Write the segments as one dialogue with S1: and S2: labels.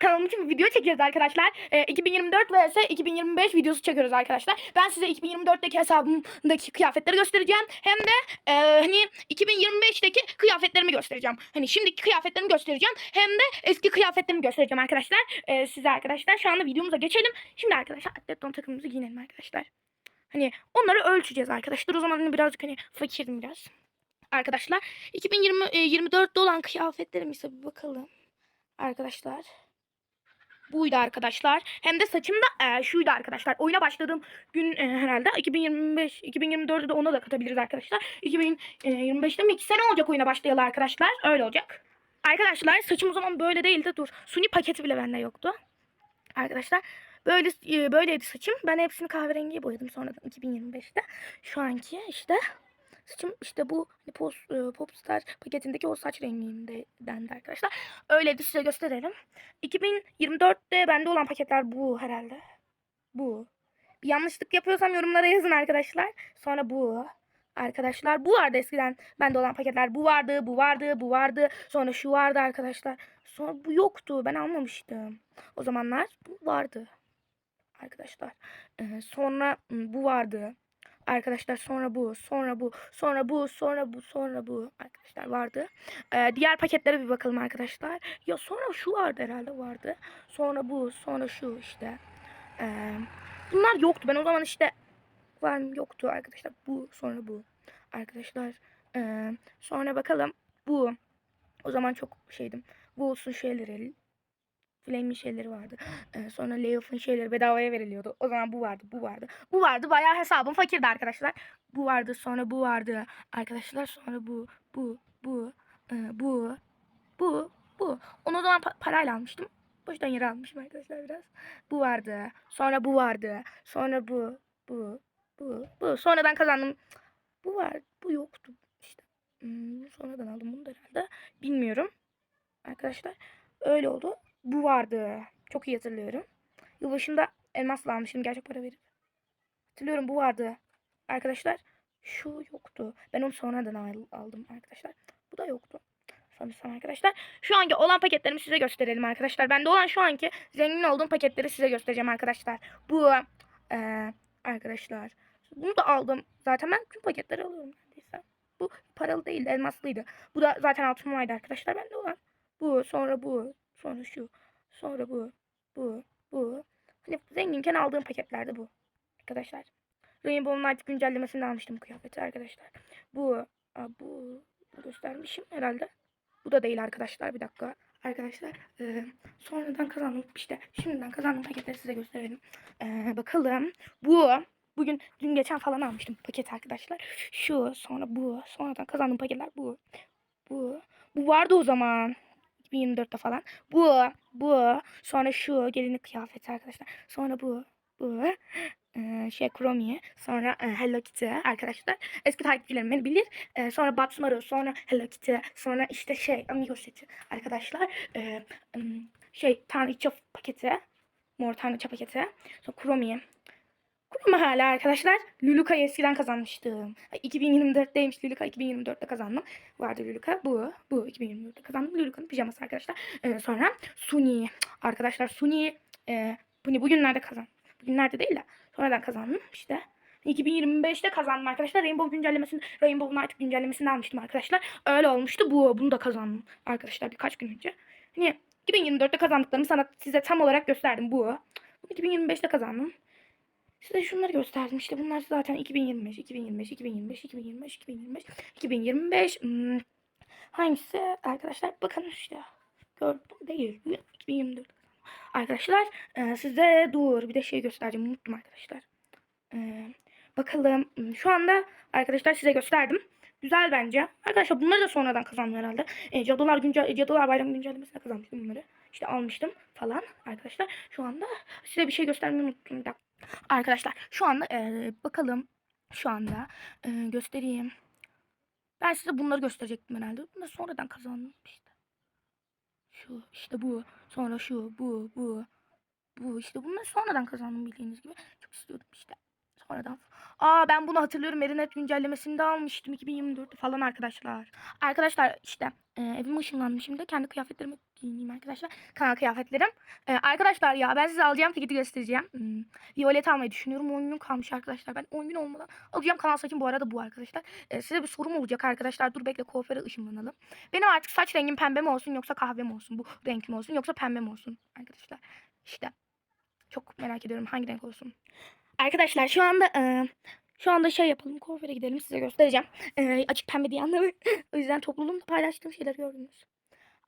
S1: kanalım için bir video çekiyoruz arkadaşlar. Ee, 2024 vs 2025 videosu çekiyoruz arkadaşlar. Ben size 2024'teki hesabımdaki kıyafetleri göstereceğim. Hem de e, hani 2025'teki kıyafetlerimi göstereceğim. Hani şimdiki kıyafetlerimi göstereceğim. Hem de eski kıyafetlerimi göstereceğim arkadaşlar. Ee, size arkadaşlar şu anda videomuza geçelim. Şimdi arkadaşlar atlet don takımımızı giyinelim arkadaşlar. Hani onları ölçeceğiz arkadaşlar. O zaman hani birazcık hani fakirdim biraz. Arkadaşlar 2024'te olan kıyafetlerimize bir bakalım. Arkadaşlar. Buydu arkadaşlar. Hem de saçım da e, şuydu arkadaşlar. Oyuna başladığım gün e, herhalde 2025 2024'de de ona da katabiliriz arkadaşlar. 2025'te mi 2 sene olacak oyuna başlayalı arkadaşlar. Öyle olacak. Arkadaşlar saçım o zaman böyle değildi. Dur. Suni paketi bile bende yoktu. Arkadaşlar böyle e, böyleydi saçım. Ben hepsini kahverengiye boyadım sonradan 2025'te. Şu anki işte saçım işte bu hani pos, e, Popstar paketindeki o saç renginde dendi arkadaşlar. Öyleydi size gösterelim. 2024'te bende olan paketler bu herhalde. Bu. Bir yanlışlık yapıyorsam yorumlara yazın arkadaşlar. Sonra bu. Arkadaşlar bu vardı eskiden bende olan paketler. Bu vardı, bu vardı, bu vardı. Sonra şu vardı arkadaşlar. Sonra bu yoktu. Ben almamıştım. O zamanlar bu vardı. Arkadaşlar. Ee, sonra m, bu vardı. Arkadaşlar sonra bu, sonra bu, sonra bu, sonra bu, sonra bu arkadaşlar vardı. Ee, diğer paketlere bir bakalım arkadaşlar. Ya sonra şu vardı herhalde vardı. Sonra bu, sonra şu işte. Ee, bunlar yoktu. Ben o zaman işte var mı yoktu arkadaşlar. Bu, sonra bu. Arkadaşlar ee, sonra bakalım bu. O zaman çok şeydim. Bu olsun şeyleri. Flame'in şeyleri vardı. Ee, sonra Layoff'un şeyleri bedavaya veriliyordu. O zaman bu vardı, bu vardı. Bu vardı. Bayağı hesabım fakirdi arkadaşlar. Bu vardı, sonra bu vardı. Arkadaşlar sonra bu, bu, bu, e, bu, bu, bu. Onu o zaman pa- parayla almıştım. Boştan yere almışım arkadaşlar biraz. Bu vardı. Sonra bu vardı. Sonra bu, bu, bu, bu. Sonradan kazandım. Bu var, bu yoktu. İşte. Hmm, sonradan aldım bunu da herhalde. Bilmiyorum. Arkadaşlar öyle oldu. Bu vardı. Çok iyi hatırlıyorum. Yılbaşında elmasla almıştım gerçek para verip. Hatırlıyorum bu vardı. Arkadaşlar şu yoktu. Ben onu sonradan al- aldım arkadaşlar. Bu da yoktu. Sanırsam arkadaşlar. Şu anki olan paketlerimi size gösterelim arkadaşlar. Bende olan şu anki zengin olduğum paketleri size göstereceğim arkadaşlar. Bu eee, arkadaşlar. Bunu da aldım. Zaten ben tüm paketleri alıyorum neredeyse. Bu paralı değildi elmaslıydı. Bu da zaten altınlaydı arkadaşlar. Bende olan. Bu sonra bu sonra şu sonra bu bu bu. Hani zenginken aldığım paketlerde bu. Arkadaşlar. Rainbow'un artık güncellemesini almıştım kıyafeti arkadaşlar. Bu aa, bu göstermişim herhalde. Bu da değil arkadaşlar bir dakika. Arkadaşlar e, sonradan kazandım işte şimdiden kazandığım paketleri size gösterelim. E, bakalım bu bugün dün geçen falan almıştım paket arkadaşlar. Şu sonra bu sonradan kazandığım paketler bu. Bu bu vardı o zaman. 2024'te falan. Bu, bu. Sonra şu gelinlik kıyafeti arkadaşlar. Sonra bu, bu. Ee, şey Chromie. Sonra e, Hello Kitty arkadaşlar. Eski takipçilerim beni bilir. Ee, sonra Batmaru. Sonra Hello Kitty. Sonra işte şey Amigo seti arkadaşlar. Ee, şey Tanrıça paketi. Mor Tanrıça paketi. Sonra Chromie. Chromie hala arkadaşlar. Luluka'yı eskiden kazanmıştım. Ay, 2024'teymiş Luluka. 2024'te kazandım vardı Luluka. Bu. Bu 2024'te kazandım. Luluka'nın pijaması arkadaşlar. Ee, sonra Suni. Arkadaşlar Suni. E, bunu bugünlerde kazandım. Bugünlerde değil de sonradan kazandım işte. 2025'te kazandım arkadaşlar. Rainbow güncellemesini, Rainbow'un artık güncellemesini almıştım arkadaşlar. Öyle olmuştu. Bu, bunu da kazandım arkadaşlar birkaç gün önce. Hani 2024'te kazandıklarımı sana size tam olarak gösterdim. Bu. Bunu 2025'te kazandım. Size şunları gösterdim. İşte bunlar zaten 2025, 2025, 2025, 2025, 2025, 2025. Hmm, hangisi arkadaşlar? Bakın işte. Gördüm değil. 2024. Arkadaşlar e, size dur bir de şey göstereceğim. Unuttum arkadaşlar. E, bakalım. Hmm, Şu anda arkadaşlar size gösterdim. Güzel bence. Arkadaşlar bunları da sonradan kazandım herhalde. E, Cadılar, güncel, Cadılar Bayramı güncellemesine kazanmıştım bunları. İşte almıştım falan arkadaşlar. Şu anda size bir şey göstermeyi unuttum. Bir dakika. Arkadaşlar şu anda e, bakalım şu anda e, göstereyim. Ben size bunları gösterecektim herhalde. Bunları sonradan kazandım işte. Şu işte bu. Sonra şu bu bu. Bu işte bunları sonradan kazandım bildiğiniz gibi. Çok istiyordum işte. Sonradan. Aa ben bunu hatırlıyorum. Erinet güncellemesinde almıştım 2024'te falan arkadaşlar. Arkadaşlar işte e, evime ışınlandım şimdi. Kendi kıyafetlerimi giyineyim arkadaşlar. Kanal kıyafetlerim. Ee, arkadaşlar ya ben size alacağım tiketi göstereceğim. Hmm, Violet almayı düşünüyorum. 10 gün kalmış arkadaşlar. Ben 10 gün olmadan alacağım. Kanal saçım bu arada bu arkadaşlar. Ee, size bir sorum olacak arkadaşlar. Dur bekle kuaföre ışınlanalım. Benim artık saç rengim pembe mi olsun yoksa kahve mi olsun? Bu renk mi olsun yoksa pembe mi olsun arkadaşlar? İşte çok merak ediyorum hangi renk olsun. Arkadaşlar şu anda e, şu anda şey yapalım. Kuaföre gidelim size göstereceğim. E, açık pembe diye anlamı. o yüzden topluluğumda paylaştığım şeyleri gördünüz.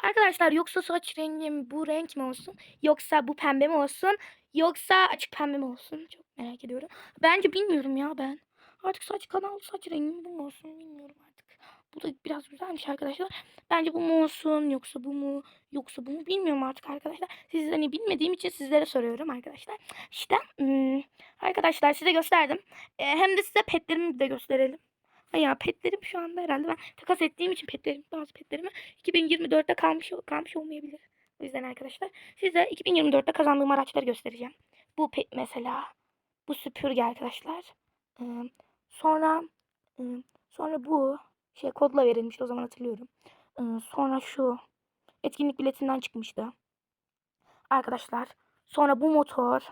S1: Arkadaşlar yoksa saç rengim bu renk mi olsun? Yoksa bu pembe mi olsun? Yoksa açık pembe mi olsun? Çok merak ediyorum. Bence bilmiyorum ya ben. Artık saç kanal saç rengim bu mu olsun bilmiyorum artık. Bu da biraz güzelmiş arkadaşlar. Bence bu mu olsun yoksa bu mu yoksa bu mu bilmiyorum artık arkadaşlar. Siz hani bilmediğim için sizlere soruyorum arkadaşlar. İşte hmm, arkadaşlar size gösterdim. Ee, hem de size petlerimi de gösterelim. Ya petlerim şu anda herhalde ben takas ettiğim için petlerim bazı petlerimi 2024'te kalmış kalmış olmayabilir. O yüzden arkadaşlar size 2024'te kazandığım araçları göstereceğim. Bu pet mesela. Bu süpürge arkadaşlar. Sonra sonra bu şey kodla verilmişti o zaman hatırlıyorum. Sonra şu etkinlik biletinden çıkmıştı. Arkadaşlar. Sonra bu motor.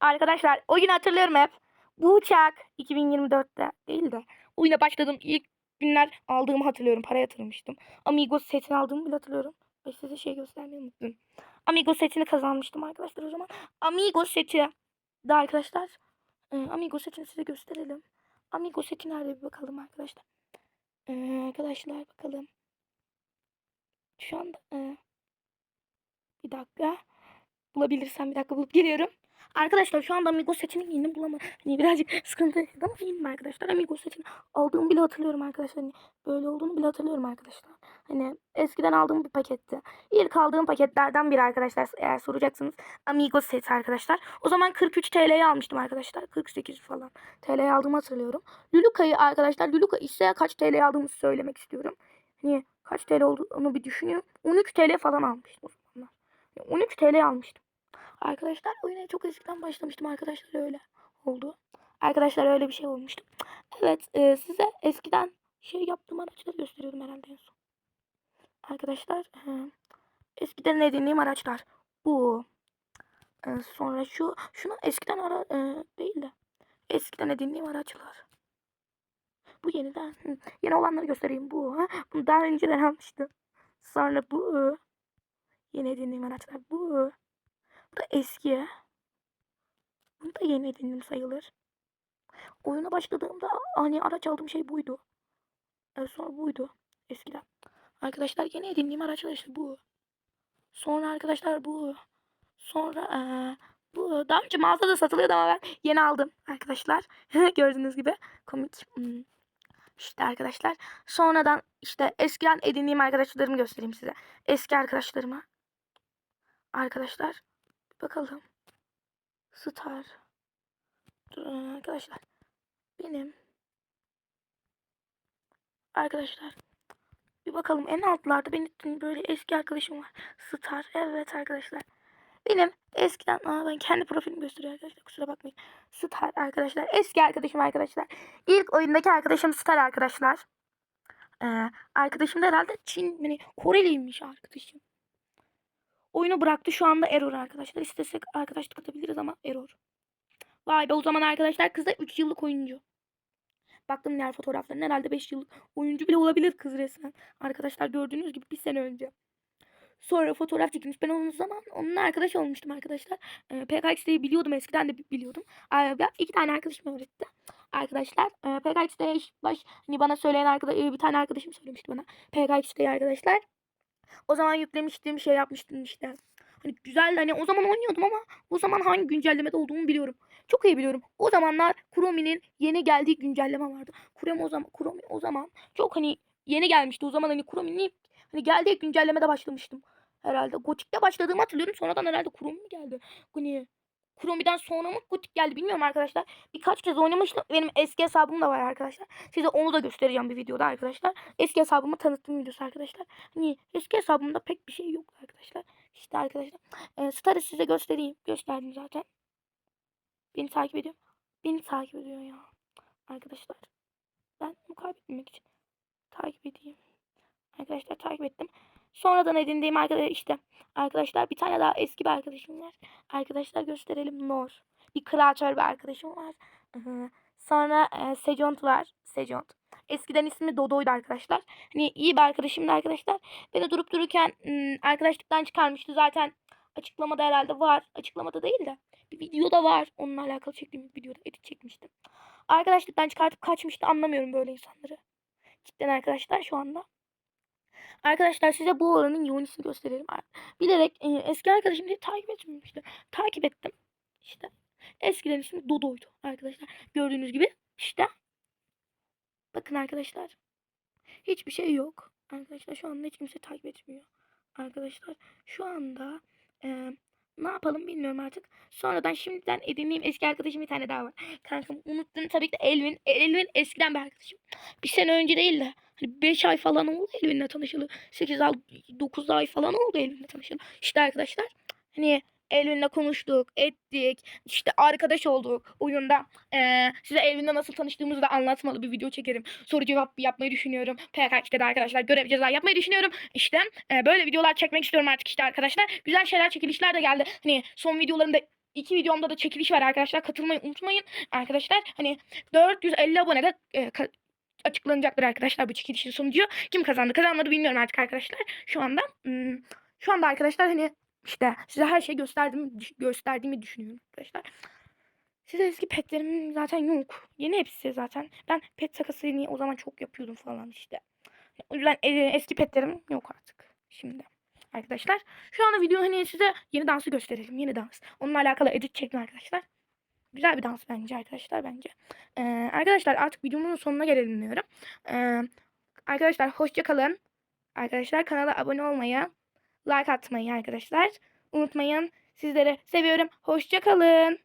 S1: Arkadaşlar o gün hatırlıyorum hep. Bu uçak 2024'te değil de oyuna başladığım ilk günler aldığımı hatırlıyorum. Para yatırmıştım. Amigos setini aldığımı bile hatırlıyorum. Ve size şey göstermeyi unuttum. Amigos setini kazanmıştım arkadaşlar o zaman. Amigos seti. Da arkadaşlar. E, Amigos setini size gösterelim. Amigos seti nerede bir bakalım arkadaşlar. E, arkadaşlar bakalım. Şu anda e, bir dakika. Bulabilirsem bir dakika bulup geliyorum. Arkadaşlar şu anda Amigos setini giyindim bulamadım. Hani birazcık sıkıntı yaşadım ama arkadaşlar. Amigos setini aldığımı bile hatırlıyorum arkadaşlar. Hani böyle olduğunu bile hatırlıyorum arkadaşlar. Hani eskiden aldığım bir paketti. İlk aldığım paketlerden biri arkadaşlar. Eğer soracaksınız Amigos seti arkadaşlar. O zaman 43 TL'ye almıştım arkadaşlar. 48 falan TL'ye aldığımı hatırlıyorum. Luluka'yı arkadaşlar Luluka ise kaç TL'ye aldığımı söylemek istiyorum. Hani kaç TL olduğunu bir düşünüyorum. 13 TL falan almıştım o zamanlar. 13 TL almıştım. Arkadaşlar oyuna çok eskiden başlamıştım arkadaşlar öyle oldu. Arkadaşlar öyle bir şey olmuştu. Evet e, size eskiden şey yaptığım araçları gösteriyorum herhalde en son. Arkadaşlar e, eskiden edindiğim araçlar bu. E, sonra şu şunu eskiden ara e, değil de eskiden edindiğim araçlar. Bu yeniden yeni olanları göstereyim bu. Ha? Bunu daha önceden almıştım. Sonra bu yeni edindiğim araçlar bu. Bu da eski. Bunu da yeni edindim sayılır. Oyuna başladığımda hani araç aldığım şey buydu. En sonra buydu. Eskiden. Arkadaşlar yeni edindiğim araçlar işte bu. Sonra arkadaşlar bu. Sonra eee, bu. Daha önce mağazada satılıyordu ama ben yeni aldım arkadaşlar. Gördüğünüz gibi. Komik. Hmm. İşte arkadaşlar. Sonradan işte eskiden edindiğim arkadaşlarımı göstereyim size. Eski arkadaşlarıma. Arkadaşlar. Bakalım. Star. Durun arkadaşlar. Benim. Arkadaşlar. Bir bakalım en altlarda benim böyle eski arkadaşım var. Star. Evet arkadaşlar. Benim eskiden aa ben kendi profilimi gösteriyorum arkadaşlar kusura bakmayın. Star arkadaşlar. Eski arkadaşım arkadaşlar. İlk oyundaki arkadaşım Star arkadaşlar. Ee, arkadaşım da herhalde Çin hani Koreliymiş arkadaşım. Oyunu bıraktı şu anda error arkadaşlar. İstesek arkadaşlık atabiliriz ama error. Vay be o zaman arkadaşlar kız da 3 yıllık oyuncu. Baktım diğer fotoğraflarına herhalde 5 yıllık oyuncu bile olabilir kız resmen. Arkadaşlar gördüğünüz gibi bir sene önce. Sonra fotoğraf çekilmiş. Ben onun zaman onunla arkadaş olmuştum arkadaşlar. Ee, PKX'deyi biliyordum eskiden de bi- biliyordum. Ben- iki tane arkadaşım öğretti. Arkadaşlar e, PKX'de baş hani bana söyleyen arkadaş bir tane arkadaşım söylemişti bana. PKX'deyi arkadaşlar. O zaman yüklemiştim şey yapmıştım işte. Hani güzel hani o zaman oynuyordum ama o zaman hangi güncellemede olduğumu biliyorum. Çok iyi biliyorum. O zamanlar Chrome'nin yeni geldiği güncelleme vardı. Chrome o zaman Chrome o zaman çok hani yeni gelmişti. O zaman hani Chrome'nin hani geldiği güncellemede başlamıştım. Herhalde Gotik'te başladığımı hatırlıyorum. Sonradan herhalde Chrome mu geldi? Hani Chrome'den sonra mı Gotik geldi bilmiyorum arkadaşlar. Birkaç kez oynamıştım. Benim eski hesabım da var arkadaşlar. Size onu da göstereceğim bir videoda arkadaşlar. Eski hesabımı tanıttığım videosu arkadaşlar. Hani eski hesabımda pek bir şey yok arkadaşlar. İşte arkadaşlar. E, Star'ı size göstereyim. Gösterdim zaten. Beni takip ediyor. Beni takip ediyor ya. Arkadaşlar. Ben bunu kaybetmemek için takip edeyim. Arkadaşlar takip ettim. Sonradan edindiğim arkadaş işte arkadaşlar bir tane daha eski bir arkadaşım var. Arkadaşlar gösterelim Nor. Bir kreatör bir arkadaşım var. Sonra e, Sejont var. Sejont. Eskiden ismi Dodo'ydu arkadaşlar. Hani iyi bir arkadaşımdı arkadaşlar. Beni durup dururken arkadaşlıktan çıkarmıştı zaten. Açıklamada herhalde var. Açıklamada değil de. Bir videoda var. Onunla alakalı çektiğim bir videoda edit çekmiştim. Arkadaşlıktan çıkartıp kaçmıştı. Anlamıyorum böyle insanları. Cidden arkadaşlar şu anda. Arkadaşlar size bu olanın yoğunisini gösterelim. Bilerek e, eski arkadaşım diye takip etmemiştim. Takip ettim. İşte eskiden ismi Dodo'ydu arkadaşlar. Gördüğünüz gibi işte. Bakın arkadaşlar. Hiçbir şey yok. Arkadaşlar şu anda hiç kimse takip etmiyor. Arkadaşlar şu anda e, ne yapalım bilmiyorum artık. Sonradan şimdiden edindiğim eski arkadaşım bir tane daha var. Kankam unuttum tabii ki de Elvin. Elvin eskiden bir arkadaşım. Bir sene önce değil de hani 5 ay falan oldu Elvin'le tanışalı. 8 ay 9 ay falan oldu Elvin'le tanışalı. İşte arkadaşlar hani Elvin'le konuştuk, ettik, işte arkadaş olduk oyunda. Ee, size Elvin'le nasıl tanıştığımızı da anlatmalı bir video çekerim. Soru cevap yapmayı düşünüyorum. PK de arkadaşlar görev ceza yapmayı düşünüyorum. İşte e, böyle videolar çekmek istiyorum artık işte arkadaşlar. Güzel şeyler çekilişler de geldi. Hani son videolarımda iki videomda da çekiliş var arkadaşlar. Katılmayı unutmayın arkadaşlar. Hani 450 abonede e, açıklanacaktır arkadaşlar bu çekilişin sonucu. Kim kazandı kazanmadı bilmiyorum artık arkadaşlar. Şu anda hmm, şu anda arkadaşlar hani işte size her şeyi gösterdim gösterdiğimi düşünüyorum arkadaşlar. Size eski petlerim zaten yok. Yeni hepsi zaten. Ben pet takasını o zaman çok yapıyordum falan işte. O e, eski petlerim yok artık şimdi. Arkadaşlar şu anda video hani size yeni dansı gösterelim. Yeni dans. Onunla alakalı edit çektim arkadaşlar. Güzel bir dans bence arkadaşlar bence. Ee, arkadaşlar artık videomun sonuna gelelim diyorum. Ee, arkadaşlar hoşça kalın. Arkadaşlar kanala abone olmayı, like atmayı arkadaşlar unutmayın. Sizleri seviyorum. Hoşça kalın.